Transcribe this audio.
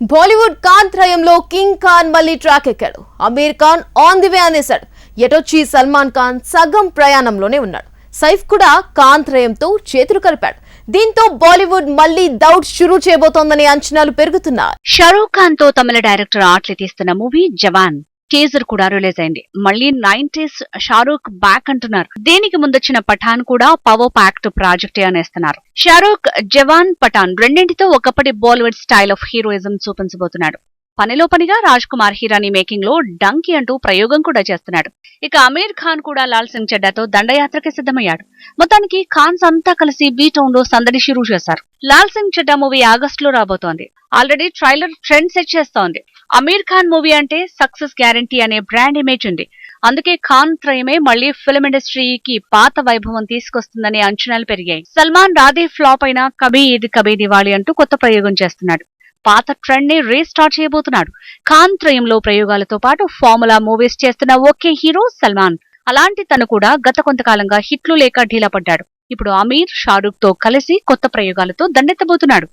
బాలీవుడ్ ఖాన్ త్రయంలో కింగ్ ఖాన్ మళ్ళీ ట్రాక్ ఎక్కాడు. Aamir Khan on the way అనేశాడు. ఎటొచ్చి సల్మాన్ ఖాన్ సగం ప్రయాణంలోనే ఉన్నాడు. సైఫ్ కూడా ఖాన్ త్రయంతో చేతులు కలిపాడు. దీంతో బాలీవుడ్ మళ్ళీ డౌట్ షురూ చేయబోతోందనే అంచనాలు పెరుగుతున్నాయి. షారూఖ్ ఖాన్తో తమిళ డైరెక్టర్ ఆట్లి తీస్తున్న మూవీ జవాన్. టీజర్ కూడా రిలీజ్ అయింది. మళ్ళీ నైన్టీస్ షారూక్ బ్యాక్ అంటున్నారు. దీనికి ముందొచ్చిన పఠాన్ కూడా పవర్ ప్యాక్ట్ ప్రాజెక్టే అనేస్తున్నారు. షారూక్ జవాన్ పఠాన్ రెండింటితో ఒకప్పటి బాలీవుడ్ స్టైల్ ఆఫ్ హీరోయిజం చూపించబోతున్నాడు. పనిలో పనిగా రాజ్ కుమార్ హీరాని మేకింగ్లో డంకీ అంటూ ప్రయోగం కూడా చేస్తున్నాడు. ఇక అమీర్ ఖాన్ కూడా లాల్ సింగ్ చెడ్డాతో దండయాత్రకి సిద్ధమయ్యాడు. మొత్తానికి ఖాన్స్ అంతా కలిసి బీ టౌన్లో సందడి షురూ చేశారు. లాల్ సింగ్ చెడ్డా మూవీ ఆగస్ట్లో రాబోతోంది. ఆల్రెడీ ట్రైలర్ ట్రెండ్ సెట్ చేస్తోంది. అమీర్ ఖాన్ మూవీ అంటే సక్సెస్ గ్యారంటీ అనే బ్రాండ్ ఇమేజ్ ఉంది. అందుకే ఖాన్ త్రయమే మళ్ళీ ఫిల్మ్ ఇండస్ట్రీకి పాత వైభవం తీసుకొస్తుందనే అంచనాలు పెరిగాయి. సల్మాన్ రాధే ఫ్లాప్ అయిన కబీ ఈద్ కబీ దివాళి అంటూ కొత్త ప్రయోగం చేస్తున్నాడు. పాత ట్రెండ్ని రీస్టార్ట్ చేయబోతున్నాడు. కాంత్రయంలో ప్రయోగాలతో పాటు ఫార్ములా మూవీస్ చేస్తున్న ఒకే హీరో సల్మాన్. అలాంటి తను కూడా గత కొంతకాలంగా హిట్లు లేక ఢీలా పడ్డాడు. ఇప్పుడు అమీర్ షారూఖ్తో కలిసి కొత్త ప్రయోగాలతో దండెత్తబోతున్నాడు.